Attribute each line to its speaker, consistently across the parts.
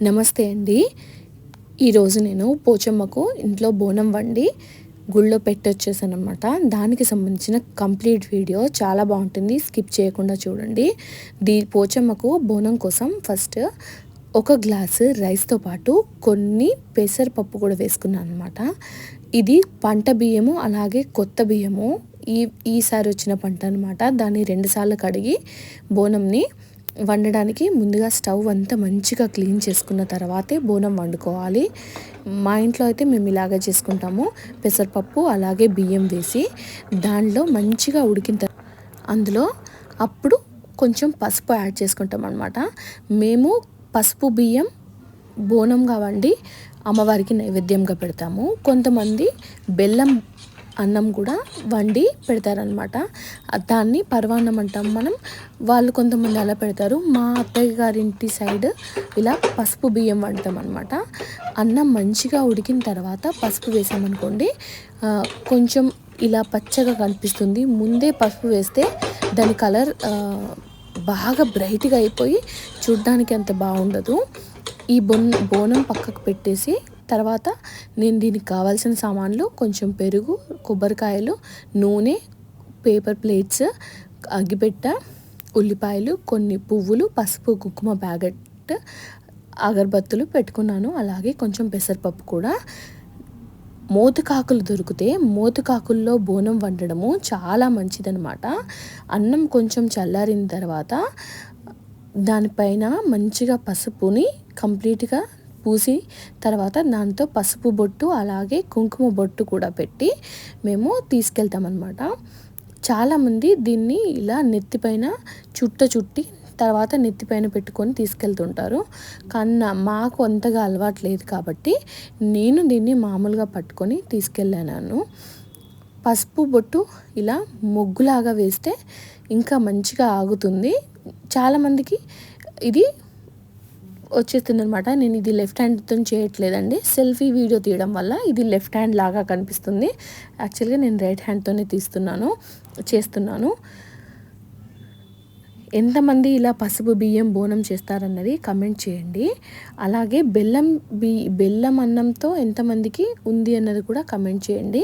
Speaker 1: నమస్తే అండి. ఈరోజు నేను పోచమ్మకు ఇంట్లో బోనం వండి గుళ్ళో పెట్టొచ్చేసాను అనమాట దానికి సంబంధించిన కంప్లీట్ వీడియో చాలా బాగుంటుంది. స్కిప్ చేయకుండా చూడండి. దీ పోచమ్మకు బోనం కోసం ఫస్ట్ ఒక గ్లాసు రైస్తో పాటు కొన్ని పెసరపప్పు కూడా వేసుకున్నాను అనమాట ఇది పంట బియ్యము అలాగే కొత్త బియ్యము. ఈ ఈసారి వచ్చిన పంట అనమాట దాన్ని రెండుసార్లు కడిగి బోనంని వండడానికి ముందుగా స్టవ్ అంతా మంచిగా క్లీన్ చేసుకున్న తర్వాతే బోనం వండుకోవాలి. మా ఇంట్లో అయితే మేము ఇలాగ చేసుకుంటాము. పెసరపప్పు అలాగే బియ్యం వేసి దానిలో మంచిగా ఉడికిన తర్వాత అందులో అప్పుడు కొంచెం పసుపు యాడ్ చేసుకుంటాం అనమాట మేము పసుపు బియ్యం బోనంగా వండి అమ్మవారికి నైవేద్యంగా పెడతాము. కొంతమంది బెల్లం అన్నం కూడా వండి పెడతారనమాట దాన్ని పరవాన్నం అంటాం మనం. వాళ్ళు కొంతమంది అలా పెడతారు. మా అత్తయ్య గారింటి సైడ్ ఇలా పసుపు బియ్యం వండుతాం అనమాట అన్నం మంచిగా ఉడికిన తర్వాత పసుపు వేసామనుకోండి కొంచెం ఇలా పచ్చగా కనిపిస్తుంది. ముందే పసుపు వేస్తే దాని కలర్ బాగా బ్రైట్గా అయిపోయి చూడ్డానికి అంత బాగుండదు. ఈ బొన్ బోనం పక్కకు పెట్టేసి తర్వాత నేను దీనికి కావాల్సిన సామాన్లు కొంచెం పెరుగు కొబ్బరికాయలు నూనె పేపర్ ప్లేట్స్ అగ్గిపెట్ట ఉల్లిపాయలు కొన్ని పువ్వులు పసుపు కుంకుమ ప్యాకెట్ అగరబత్తులు పెట్టుకున్నాను. అలాగే కొంచెం పెసరపప్పు కూడా. మోతుకాకులు దొరికితే మోతుకాకుల్లో బోనం వండడము చాలా మంచిదనమాట అన్నం కొంచెం చల్లారిన తర్వాత దానిపైన మంచిగా పసుపుని కంప్లీట్గా పూసి తర్వాత దాంతో పసుపు బొట్టు అలాగే కుంకుమ బొట్టు కూడా పెట్టి మేము తీసుకెళ్తామన్నమాట. చాలామంది దీన్ని ఇలా నెత్తిపైన చుట్ట చుట్టి తర్వాత నెత్తిపైన పెట్టుకొని తీసుకెళ్తుంటారు. కానీ మాకు అంతగా అలవాటు లేదు కాబట్టి నేను దీన్ని మామూలుగా పట్టుకొని తీసుకెళ్ళాను. పసుపు బొట్టు ఇలా ముగ్గులాగా వేస్తే ఇంకా మంచిగా ఆగుతుంది. చాలామందికి ఇది వచ్చేస్తుంది అనమాట నేను ఇది లెఫ్ట్ హ్యాండ్తో చేయట్లేదండి. సెల్ఫీ వీడియో తీయడం వల్ల ఇది లెఫ్ట్ హ్యాండ్ లాగా కనిపిస్తుంది. యాక్చువల్గా నేను రైట్ హ్యాండ్తోనే తీస్తున్నాను చేస్తున్నాను. ఎంతమంది ఇలా పసుపు బియ్యం బోనం చేస్తారన్నది కమెంట్ చేయండి. అలాగే బెల్లం బి బెల్లం అన్నంతో ఎంతమందికి ఉంది అన్నది కూడా కమెంట్ చేయండి.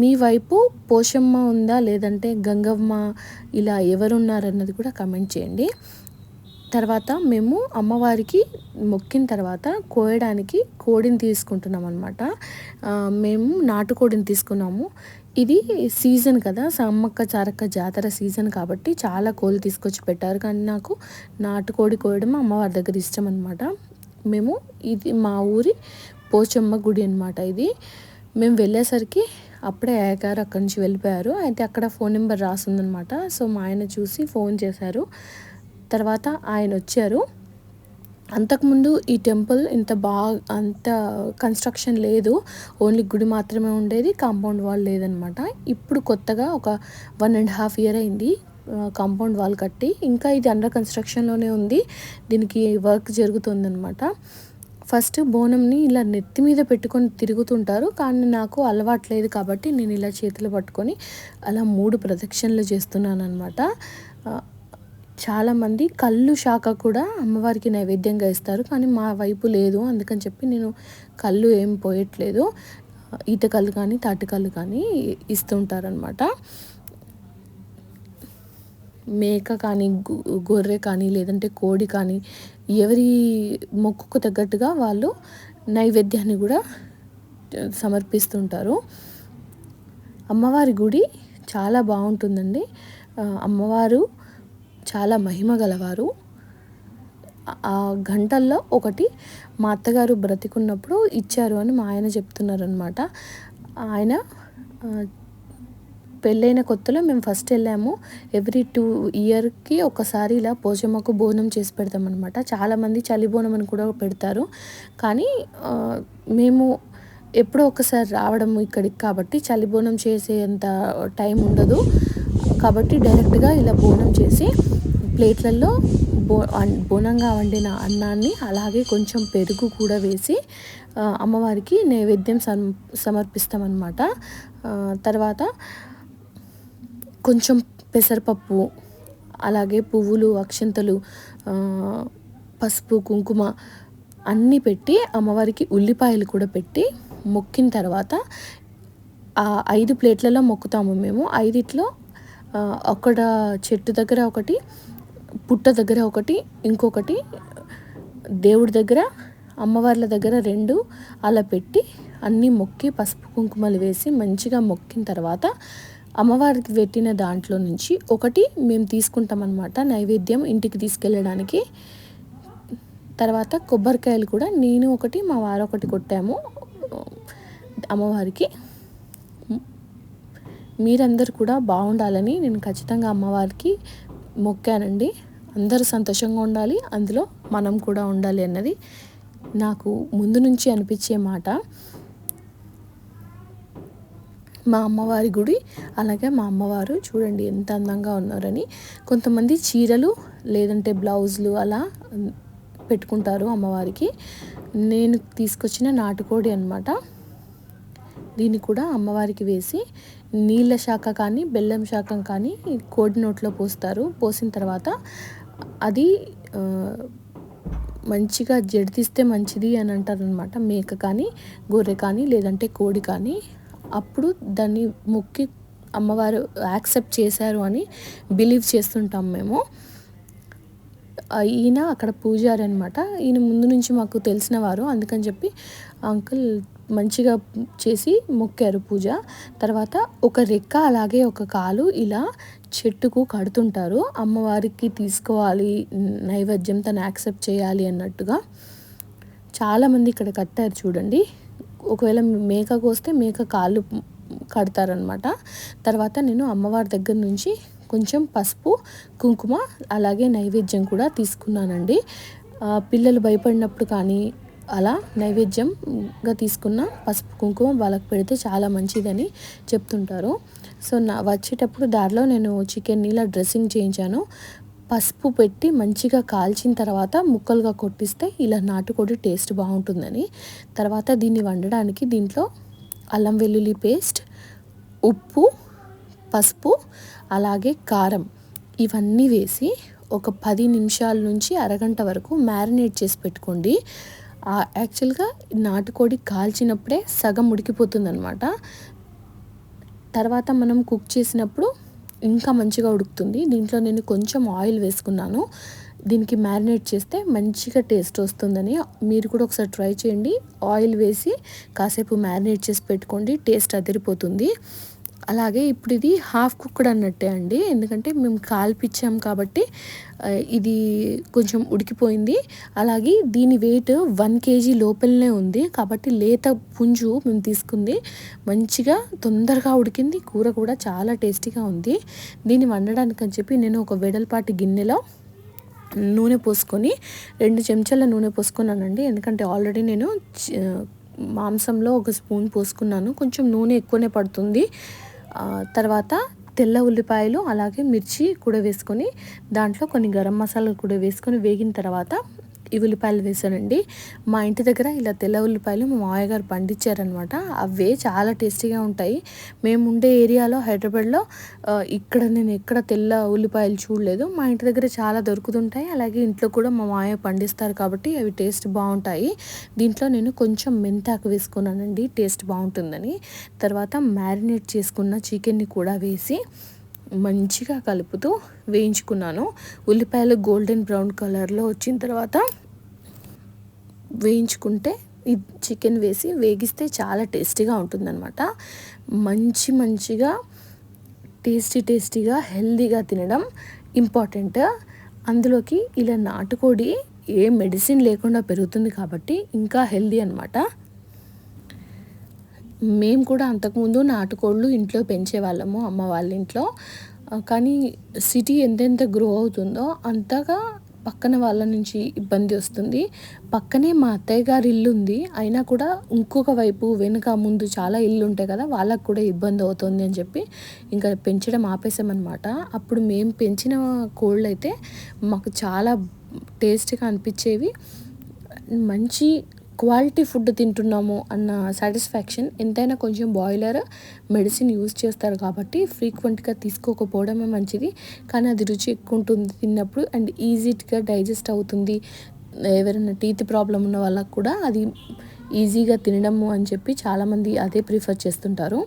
Speaker 1: మీ వైపు పోషమ్మ ఉందా లేదంటే గంగమ్మ ఇలా ఎవరున్నారన్నది కూడా కమెంట్ చేయండి. తర్వాత మేము అమ్మవారికి మొక్కిన తర్వాత కోయడానికి కోడిని తీసుకుంటున్నాం అనమాట మేము నాటుకోడిని తీసుకున్నాము. ఇది సీజన్ కదా సమ్మక్క చారక్క జాతర సీజన్ కాబట్టి చాలా కోళ్ళు తీసుకొచ్చి పెట్టారు. కానీ నాకు నాటుకోడి కోయడం అమ్మవారి దగ్గర ఇష్టం అనమాట మేము ఇది మా ఊరి పోచమ్మ గుడి అనమాట ఇది. మేము వెళ్ళేసరికి అప్పుడే అయ్యగారు అక్కడి నుంచి వెళ్ళిపోయారు. అయితే అక్కడ ఫోన్ నెంబర్ రాసిందనమాట సో మా ఆయన చూసి ఫోన్ చేశారు. తర్వాత ఆయన వచ్చారు. అంతకుముందు ఈ టెంపుల్ ఇంత బాగా అంత కన్స్ట్రక్షన్ లేదు. ఓన్లీ గుడి మాత్రమే ఉండేది కాంపౌండ్ వాల్ లేదనమాట. ఇప్పుడు కొత్తగా ఒక వన్ అండ్ హాఫ్ ఇయర్ అయింది కాంపౌండ్ వాల్ కట్టి. ఇంకా ఇది అండర్ కన్స్ట్రక్షన్లోనే ఉంది. దీనికి వర్క్ జరుగుతుందనమాట. ఫస్ట్ బోనంని ఇలా నెత్తి మీద పెట్టుకొని తిరుగుతుంటారు. కానీ నాకు అలవాట్లేదు కాబట్టి నేను ఇలా చేతులు పట్టుకొని అలా మూడు ప్రదక్షిణలు చేస్తున్నాను అనమాట చాలామంది కళ్ళు శాఖ కూడా అమ్మవారికి నైవేద్యంగా ఇస్తారు కానీ మా వైపు లేదు. అందుకని చెప్పి నేను కళ్ళు ఏం పోయట్లేదు. ఈతకళ్ళు కానీ తాటికళ్ళు కానీ ఇస్తుంటారనమాట మేక కానీ గొర్రె కానీ లేదంటే కోడి కానీ ఎవరి మొక్కుకు తగ్గట్టుగా వాళ్ళు నైవేద్యాన్ని కూడా సమర్పిస్తుంటారు. అమ్మవారి గుడి చాలా బాగుంటుందండి. అమ్మవారు చాలా మహిమ గలవారు. ఆ గంటల్లో ఒకటి మా అత్తగారు బ్రతికున్నప్పుడు ఇచ్చారు అని మా ఆయన చెప్తున్నారనమాట ఆయన పెళ్ళైన కొత్తలో మేము ఫస్ట్ వెళ్ళాము. ఎవ్రీ టూ ఇయర్కి ఒకసారి ఇలా పోచమ్మకు బోనం చేసి పెడతామన్నమాట. చాలామంది చలి బోనం అని కూడా పెడతారు. కానీ మేము ఎప్పుడో ఒకసారి రావడం ఇక్కడికి కాబట్టి చలి బోనం చేసేంత టైం ఉండదు. కాబట్టి డైరెక్ట్గా ఇలా బోనం చేసి ప్లేట్లలో బో బోనంగా వండిన అన్నాన్ని అలాగే కొంచెం పెరుగు కూడా వేసి అమ్మవారికి నైవేద్యం సమ సమర్పిస్తామన్నమాట. తర్వాత కొంచెం పెసరపప్పు అలాగే పువ్వులు అక్షంతలు పసుపు కుంకుమ అన్నీ పెట్టి అమ్మవారికి ఉల్లిపాయలు కూడా పెట్టి మొక్కిన తర్వాత ఆ ఐదు ప్లేట్లలో మొక్కుతాము మేము. ఐదిట్లో ఒకట చెట్టు దగ్గర ఒకటి పుట్ట దగ్గర ఒకటి ఇంకొకటి దేవుడి దగ్గర అమ్మవార్ల దగ్గర రెండు అలా పెట్టి అన్నీ మొక్కి పసుపు కుంకుమలు వేసి మంచిగా మొక్కిన తర్వాత అమ్మవారికి పెట్టిన దాంట్లో నుంచి ఒకటి మేము తీసుకుంటామన్నమాట నైవేద్యం ఇంటికి తీసుకెళ్ళడానికి. తర్వాత కొబ్బరికాయలు కూడా నేను ఒకటి మా వారు ఒకటి కొట్టాము అమ్మవారికి. మీరందరూ కూడా బాగుండాలని నేను ఖచ్చితంగా అమ్మవారికి మొక్కానండి. అందరూ సంతోషంగా ఉండాలి. అందులో మనం కూడా ఉండాలి అన్నది నాకు ముందు నుంచి అనిపించే మాట. మా అమ్మవారి గుడి అలాగే మా అమ్మవారు చూడండి ఎంత అందంగా ఉన్నారని. కొంతమంది చీరలు లేదంటే బ్లౌజులు అలా పెట్టుకుంటారు అమ్మవారికి. నేను తీసుకొచ్చిన నాటుకోడి అనమాట దీన్ని కూడా అమ్మవారికి వేసి నీళ్ళ శాఖ కానీ బెల్లం శాఖం కానీ కోడి నోట్లో పోస్తారు. పోసిన తర్వాత అది మంచిగా జడితిస్తే మంచిది అని అంటారనమాట మేక కానీ గొర్రె కానీ లేదంటే కోడి కానీ. అప్పుడు దాన్ని మొక్కి అమ్మవారు యాక్సెప్ట్ చేశారు అని బిలీవ్ చేస్తుంటాం మేము. ఈయన అక్కడ పూజారి అనమాట ఈయన ముందు నుంచి మాకు తెలిసిన వారు. అందుకని చెప్పి అంకుల్ మంచిగా చేసి మొక్కారు పూజ. తర్వాత ఒక రెక్క అలాగే ఒక కాలు ఇలా చెట్టుకు కడుతుంటారు. అమ్మవారికి తీసుకోవాలి నైవేద్యం తను యాక్సెప్ట్ చేయాలి అన్నట్టుగా. చాలామంది ఇక్కడ కట్టారు చూడండి. ఒకవేళ మేకకు వస్తే మేక కాళ్ళు కడతారనమాట తర్వాత నేను అమ్మవారి దగ్గర నుంచి కొంచెం పసుపు కుంకుమ అలాగే నైవేద్యం కూడా తీసుకున్నానండి. పిల్లలు భయపడినప్పుడు కానీ అలా నైవేద్యంగా తీసుకున్న పసుపు కుంకుమ వాళ్ళకి పెడితే చాలా మంచిదని చెప్తుంటారు. సో నా వచ్చేటప్పుడు దారిలో నేను చికెన్ ఇలా డ్రెస్సింగ్ చేయించాను. పసుపు పెట్టి మంచిగా కాల్చిన తర్వాత ముక్కలుగా కొట్టిస్తే ఇలా నాటుకోడి టేస్ట్ బాగుంటుందని. తర్వాత దీన్ని వండడానికి దీంట్లో అల్లం వెల్లుల్లి పేస్ట్ ఉప్పు పసుపు అలాగే కారం ఇవన్నీ వేసి ఒక పది నిమిషాల నుంచి అరగంట వరకు మ్యారినేట్ చేసి పెట్టుకోండి. యాక్చువల్గా నాటుకోడి కాల్చినప్పుడే సగం ఉడికిపోతుంది అనమాట తర్వాత మనం కుక్ చేసినప్పుడు ఇంకా మంచిగా ఉడుకుతుంది. దీంట్లో నేను కొంచెం ఆయిల్ వేసుకున్నాను. దీనికి మ్యారినేట్ చేస్తే మంచిగా టేస్ట్ వస్తుందని మీరు కూడా ఒకసారి ట్రై చేయండి. ఆయిల్ వేసి కాసేపు మ్యారినేట్ చేసి పెట్టుకోండి టేస్ట్ అదిరిపోతుంది. అలాగే ఇప్పుడు ఇది హాఫ్ కుక్డ్ అన్నట్టే అండి. ఎందుకంటే మేము కాల్పిచ్చాం కాబట్టి ఇది కొంచెం ఉడికిపోయింది. అలాగే దీని వెయిట్ వన్ కేజీ లోపలనే ఉంది. కాబట్టి లేత పుంజు మేము తీసుకుంది. మంచిగా తొందరగా ఉడికింది. కూర కూడా చాలా టేస్టీగా ఉంది. దీన్ని వండడానికి అని చెప్పి నేను ఒక వెడల్పాటి గిన్నెలో నూనె పోసుకొని రెండు చెంచాల నూనె పోసుకున్నానండి. ఎందుకంటే ఆల్రెడీ నేను మాంసంలో ఒక స్పూన్ పోసుకున్నాను. కొంచెం నూనె ఎక్కువనే పడుతుంది. తర్వాత తెల్ల ఉల్లిపాయలు అలాగే మిర్చి కూడా వేసుకొని దాంట్లో కొన్ని గరం మసాలాలు కూడా వేసుకొని వేగిన తర్వాత ఈ ఉల్లిపాయలు వేసానండి మా ఇంటి దగ్గర ఇలా తెల్ల ఉల్లిపాయలు మా మామయ్య గారు పండించారనమాట అవే చాలా టేస్టీగా ఉంటాయి. మేము ఉండే ఏరియాలో హైదరాబాద్లో ఇక్కడ నేను ఎక్కడ తెల్ల ఉల్లిపాయలు చూడలేదు. మా ఇంటి దగ్గర చాలా దొరుకుతుంటాయి. అలాగే ఇంట్లో కూడా మా మామయ్య పండిస్తారు కాబట్టి అవి టేస్ట్ బాగుంటాయి. దీంట్లో నేను కొంచెం మెంతాకు వేసుకున్నానండి. టేస్ట్ బాగుంటుందని. తర్వాత మ్యారినేట్ చేసుకున్న చికెన్ని కూడా వేసి మంచిగా కలుపుతూ వేయించుకున్నాను. ఉల్లిపాయలు గోల్డెన్ బ్రౌన్ కలర్లో వచ్చిన తర్వాత వేయించుకుంటే ఈ చికెన్ వేసి వేగిస్తే చాలా టేస్టీగా ఉంటుందన్నమాట. మంచి మంచిగా టేస్టీ టేస్టీగా హెల్దీగా తినడం ఇంపార్టెంట్. అందులోకి ఇలా నాటుకోడి ఏ మెడిసిన్ లేకుండా పెరుగుతుంది కాబట్టి ఇంకా హెల్దీ అనమాట మేము కూడా అంతకుముందు నాటుకోళ్ళు ఇంట్లో పెంచేవాళ్ళము అమ్మ వాళ్ళ ఇంట్లో. కానీ సిటీ ఎంతెంత గ్రో అవుతుందో అంతగా పక్కన వాళ్ళ నుంచి ఇబ్బంది వస్తుంది. పక్కనే మా అత్తయ్య గారి ఇల్లు ఉంది. అయినా కూడా ఇంకొక వైపు వెనుక ముందు చాలా ఇల్లు ఉంటాయి కదా వాళ్ళకు కూడా ఇబ్బంది అవుతుంది అని చెప్పి ఇంకా పెంచడం ఆపేసామన్నమాట అప్పుడు మేము పెంచిన కోళ్ళు అయితే మాకు చాలా టేస్ట్గా అనిపించేవి. మంచి క్వాలిటీ ఫుడ్ తింటున్నాము అన్న సాటిస్ఫాక్షన్ ఎంతైనా కొంచెం బాయిలర్ మెడిసిన్ యూజ్ చేస్తారు కాబట్టి ఫ్రీక్వెంట్గా తీసుకోకపోవడమే మంచిది. కానీ అది రుచి ఎక్కువ ఉంటుంది తిన్నప్పుడు అండ్ ఈజీగా డైజెస్ట్ అవుతుంది. ఎవరైనా టీత్ ప్రాబ్లం ఉన్న వాళ్ళకు కూడా అది ఈజీగా తినడము అని చెప్పి చాలామంది అదే ప్రిఫర్ చేస్తుంటారు.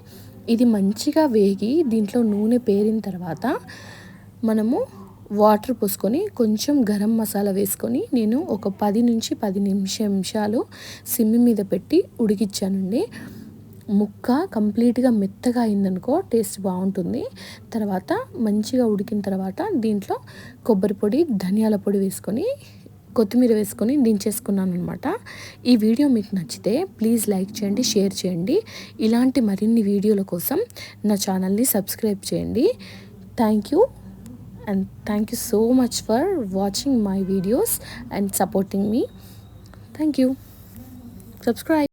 Speaker 1: ఇది మంచిగా వేగి దీంట్లో నూనె పేరిన తర్వాత మనము వాటర్ పోసుకొని కొంచెం గరం మసాలా వేసుకొని నేను ఒక పది నుంచి పది నిమిషాలు సిమ్మి మీద పెట్టి ఉడికిచ్చానండి. ముక్క కంప్లీట్గా మెత్తగా అయిందనుకో టేస్ట్ బాగుంటుంది. తర్వాత మంచిగా ఉడికిన తర్వాత దీంట్లో కొబ్బరి పొడి ధనియాల పొడి వేసుకొని కొత్తిమీర వేసుకొని దించేసుకున్నాను అనమాట ఈ వీడియో మీకు నచ్చితే ప్లీజ్ లైక్ చేయండి షేర్ చేయండి. ఇలాంటి మరిన్ని వీడియోల కోసం నా ఛానల్ని సబ్స్క్రైబ్ చేయండి. Thank you. and thank you so much for watching my videos and supporting me. Thank you. Subscribe.